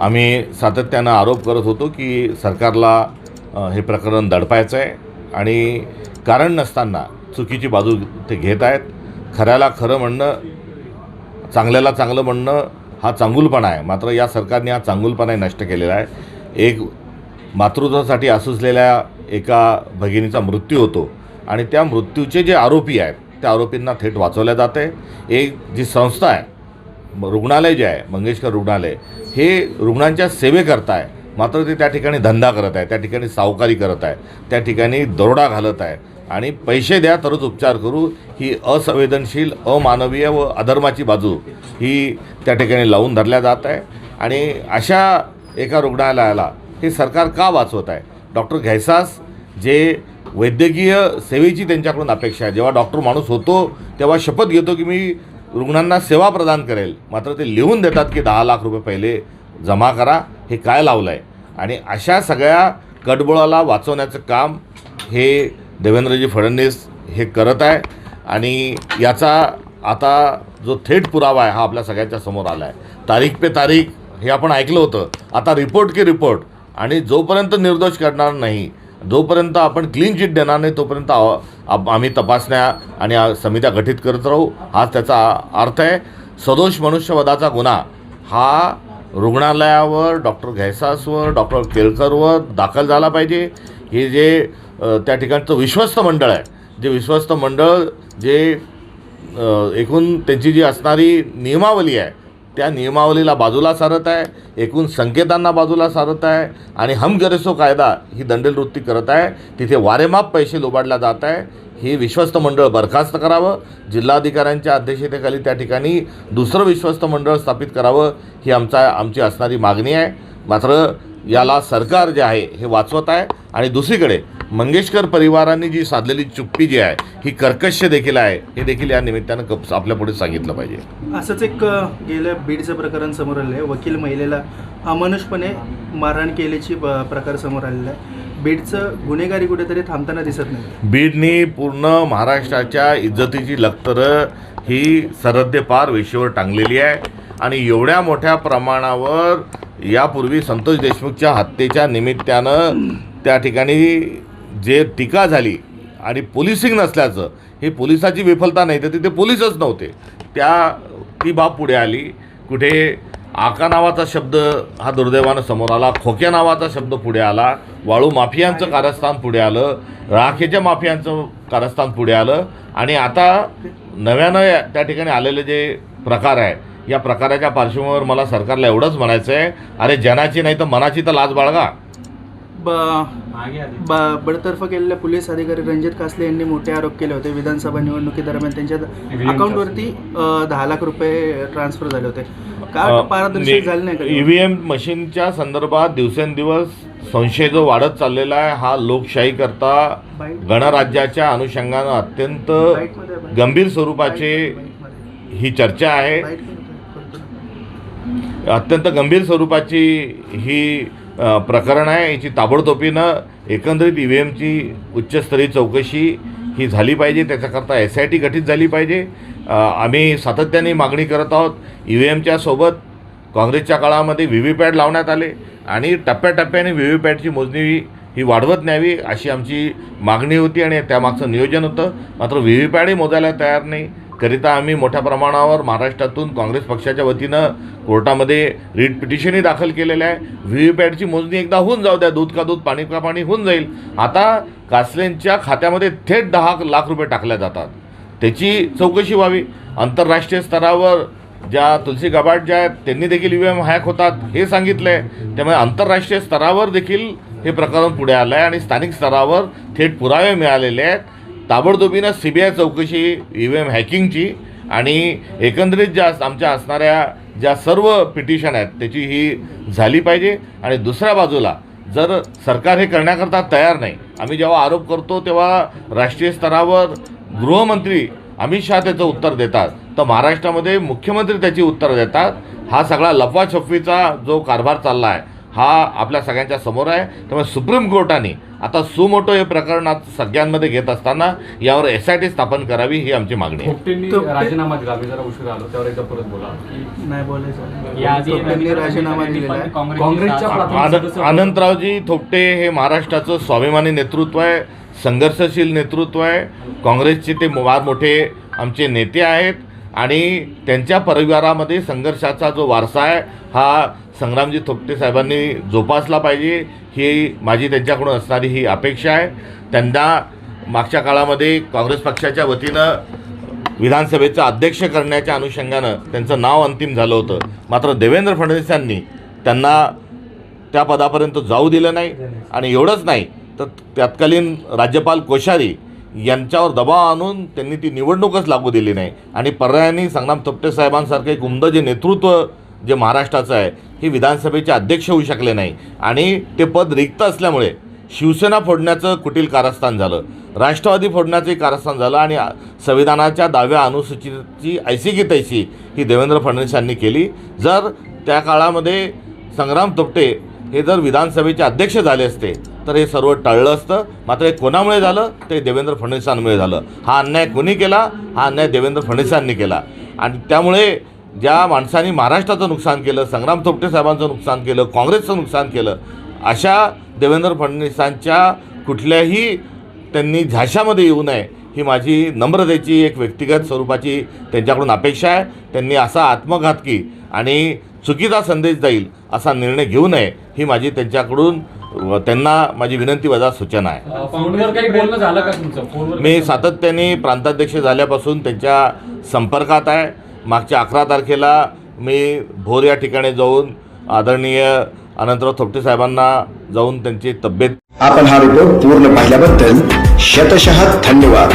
आम्ही सातत्यानं आरोप करत होतो की सरकारला हे प्रकरण दडपायचं आहे आणि कारण नसताना चुकीची बाजू ते घेत आहेत. खऱ्याला खरं म्हणणं चांगल्याला चांगलं म्हणणं हा चांगुलपणा आहे. मात्र या सरकारने हा चांगुलपणा नष्ट केलेला आहे. एक मातृत्वासाठी असूसलेल्या एका भगिनीचा मृत्यू होतो आणि त्या मृत्यूचे जे आरोपी आहेत त्या आरोपींना थेट वाचवल्या जाते. एक जी संस्था आहे रुग्णालय जे आहे मंगेशकर रुग्णालय हे रुग्णांच्या सेवेकरता आहे मात्र ते त्या ठिकाणी धंदा करत आहे त्या ठिकाणी सावकारी करत आहे त्या ठिकाणी दरोडा घालत आहे. आणि पैसे द्या तरच उपचार करू. ही असंवेदनशील अमानवीय व अधर्माची बाजू ही त्या ठिकाणी लावून धरल्या जात आहे. आणि अशा एका रुग्णालयाला हे सरकार का वाचवत आहे? डॉक्टर घैसास जे वैद्यकीय सेवेची त्यांच्याकडून अपेक्षा आहे. जेव्हा डॉक्टर माणूस होतो तेव्हा शपथ घेतो की मी रुग्णांना सेवा प्रदान करेल. मात्र ते लिहून देतात की दहा लाख रुपये पहिले जमा करा हे काय लावलं आहे आणि अशा सगळ्या कडबोळाला वाचवण्याचं काम हे देवेंद्रजी फडणवीस हे करत आहे. आणि याचा आता जो थेट पुरावा आहे हा आपल्या सगळ्यांच्या समोर आला आहे तारीख पे तारीख हे आपण ऐकलं होतं. आता रिपोर्ट की रिपोर्ट. आणि जोपर्यंत निर्दोष करणार नाही जोपर्यंत आपण क्लीन चिट देणार नाही तोपर्यंत आम्ही तपासण्या आणि समित्या गठीत करत राहू. हाच त्याचा अर्थ आहे. सदोष मनुष्यवधाचा गुन्हा हा रुग्णालयावर डॉक्टर घैसासवर डॉक्टर केळकरवर दाखल झाला पाहिजे. हे जे त्या ठिकाणचं विश्वस्त मंडळ आहे जे विश्वस्त मंडळ जे एकूण त्यांची जी असणारी नियमावली आहे त्या नियमावलीला बाजूला सारत आहे एकूण संकेतांना बाजूला सारत आहे आणि हमगरेसो कायदा ही दंडेलवृत्ती करत आहे. तिथे वारेमाप पैसे लोबाडल्या जात आहे. हे विश्वस्त मंडळ बरखास्त करावं. जिल्हाधिकाऱ्यांच्या अध्यक्षतेखाली त्या ठिकाणी दुसरं विश्वस्त मंडळ स्थापित करावं ही आमचा आमची असणारी मागणी आहे. मात्र याला सरकार जे आहे हे वाचवत आहे. आणि दुसरीकडे मंगेशकर परिवारांनी जी साधलेली चुप्पी जी आहे ही कर्कश्य देखील आहे. हे देखील या निमित्तानं कप आपल्या पुढे सांगितलं पाहिजे. असंच एक गेलं बीडचं प्रकरण समोर आलं आहे. वकील महिलेला अमानुषपणे मारहाण केल्याची प्रकार समोर आलेला आहे. बीडचं गुन्हेगारी कुठेतरी थांबताना दिसत नाही. बीडनी पूर्ण महाराष्ट्राच्या इज्जतीची लखतरं ही सरहद्दे पार वेशीवर टांगलेली आहे. आणि एवढ्या मोठ्या प्रमाणावर यापूर्वी संतोष देशमुखच्या हत्येच्या निमित्तानं त्या ठिकाणी जे टीका झाली आणि पोलिसिंग नसल्याचं हे पोलिसाची विफलता नाही तर तिथे पोलीसच नव्हते. त्या ती बाब पुढे आली. कुठे आका नावाचा शब्द हा दुर्दैवानं समोर आला. खोक्या नावाचा शब्द पुढे आला. वाळू माफियांचं कारस्थान पुढे आलं. राखेच्या माफियांचं कारस्थान पुढे आलं. आणि आता नव्यानं त्या ठिकाणी आलेले जे प्रकार आहे या प्रकाराच्या पार्श्वभूमीवर मला सरकारला एवढंच म्हणायचं आहे अरे जनाची नाही तर मनाची तर लाज बाळगा. ब बडतर्फ केलेल्या पोलीस अधिकारी रणजित कासले यांनी मोठे आरोप केले होते. विधानसभा निवडणुकीदरम्यान त्यांच्या अकाउंटवरती दहा लाख रुपये ट्रान्सफर झाले होते. का पारदर्शक झाले नाही का? ई व्ही एम मशीनच्या संदर्भात दिवसेंदिवस संशय जो वाढत चाललेला आहे हा लोकशाही करता गणराज्याच्या अनुषंगानं अत्यंत गंभीर स्वरूपाची ही चर्चा आहे. अत्यंत गंभीर स्वरूपाची ही प्रकरण आहे याची ताबडतोबीनं एकंदरीत ई व्ही एमची उच्चस्तरीय चौकशी ही झाली पाहिजे त्याच्याकरता एस आय टी गठीत झाली पाहिजे. आम्ही सातत्याने मागणी करत आहोत ई व्ही एमच्या सोबत काँग्रेसच्या काळामध्ये व्ही व्ही पॅड लावण्यात आले आणि टप्प्याटप्प्याने व्ही व्ही पॅडची मोजणी ही वाढवत न्यावी अशी आमची मागणी होती आणि त्यामागचं नियोजन होतं. मात्र व्ही व्ही पॅडही मोजायला तयार नाही. करिता आम्ही मोठ्या प्रमाणावर महाराष्ट्रातून काँग्रेस पक्षाच्या वतीनं कोर्टामध्ये रीट पिटिशनही दाखल केलेलं आहे. व्ही व्ही पॅडची मोजणी एकदा होऊन जाऊ द्या. दूध का दूध पाणी का पाणी होऊन जाईल. आता कासलेंच्या खात्यामध्ये थेट दहा लाख रुपये टाकल्या जातात. त्याची चौकशी व्हावी. आंतरराष्ट्रीय स्तरावर ज्या तुलसी गबाट ज्या आहेत त्यांनी देखील ई व्ही एम हॅक होतात हे सांगितलं आहे त्यामुळे आंतरराष्ट्रीय स्तरावर देखील हे प्रकरण पुढे आलं आहे आणि स्थानिक स्तरावर थेट पुरावे मिळालेले आहेत. ताबडतोबीनं सी बी आय चौकशी ई व्ही एम हॅकिंगची आणि एकंदरीत ज्या आमच्या असणाऱ्या ज्या सर्व पिटिशन आहेत त्याची ही झाली पाहिजे. आणि दुसऱ्या बाजूला जर सरकार हे करण्याकरता तयार नाही आम्ही जेव्हा आरोप करतो तेव्हा राष्ट्रीय स्तरावर गृहमंत्री अमित शहा त्याचं उत्तर देतात. तर महाराष्ट्रामध्ये मुख्यमंत्री त्याची उत्तर देतात. हा सगळा लफाछफीचा जो कारभार चालला आहे हा आपल्या सगळ्यांच्या समोर आहे. त्यामुळे सुप्रीम कोर्टाने आता सुमोटो हे प्रकरण आज सगळ्यांमध्ये घेत असताना यावर एस आय टी स्थापन करावी ही आमची मागणी आहे. राजीनामा दिला. जरा उशीर आलो. त्यावर एकदा परत बोला. नाही बोलायचं. राजीनामा दिलेला काँग्रेसच्या आनंदरावजी थोपटे हे महाराष्ट्राचं स्वाभिमानी नेतृत्व आहे. संघर्षशील नेतृत्व आहे. काँग्रेसचे ते फार मोठे आमचे नेते आहेत. आणि त्यांच्या परिवारामध्ये संघर्षाचा जो वारसा आहे हा संग्रामजी थोपटे साहेबांनी जोपासला पाहिजे ही माझी त्यांच्याकडून असणारी ही अपेक्षा आहे. त्यांना मागच्या काळामध्ये काँग्रेस पक्षाच्या वतीनं विधानसभेचं अध्यक्ष करण्याच्या अनुषंगानं त्यांचं नाव अंतिम झालं होतं. मात्र देवेंद्र फडणवीस यांनी त्यांना त्या पदापर्यंत जाऊ दिलं नाही आणि एवढंच नाही तर तत्कालीन राज्यपाल कोश्यारी यांच्यावर दबाव आणून त्यांनी ती निवडणूकच लागू दिली नाही. आणि पर्यायाने संग्राम थोपटे साहेबांसारखे एक उमदं जे नेतृत्व जे महाराष्ट्राचं आहे हे विधानसभेचे अध्यक्ष होऊ शकले नाही. आणि ते पद रिक्त असल्यामुळे शिवसेना फोडण्याचं कुटील कारस्थान झालं. राष्ट्रवादी फोडण्याचंही कारस्थान झालं आणि संविधानाच्या दहाव्या अनुसूचितची ऐशी की तैशी ही देवेंद्र फडणवीस यांनी केली. जर त्या काळामध्ये संग्राम तोपटे हे जर विधानसभेचे अध्यक्ष झाले असते तर हे सर्व टळलं असतं. मात्र हे कोणामुळे झालं? ते देवेंद्र फडणवीसांमुळे झालं. हा अन्याय कोणी केला? हा अन्याय देवेंद्र फडणवीसांनी केला. आणि त्यामुळे ज्या माणसांनी महाराष्ट्राचं नुकसान केलं संग्राम थोपटे साहेबांचं नुकसान केलं काँग्रेसचं नुकसान केलं अशा देवेंद्र फडणवीसांच्या कुठल्याही त्यांनी झाशामध्ये येऊ नये ही माझी नम्रतेची एक व्यक्तिगत स्वरूपाची त्यांच्याकडून अपेक्षा आहे. त्यांनी असा आत्मघातकी आणि चुकीचा संदेश जाईल असा निर्णय घेऊ नये ही माझी त्यांच्याकडून त्यांना माझी विनंती वजा सूचना आहे. मी सातत्याने प्रांताध्यक्ष झाल्यापासून त्यांच्या संपर्कात आहे. मागच्या अकरा तारखेला मी भोर या ठिकाणी जाऊन आदरणीय अनंतराव थोपटे साहेबांना जाऊन त्यांची तब्येत आपण हा रिपोर्ट पूर्ण पाहिल्याबद्दल शतशः धन्यवाद.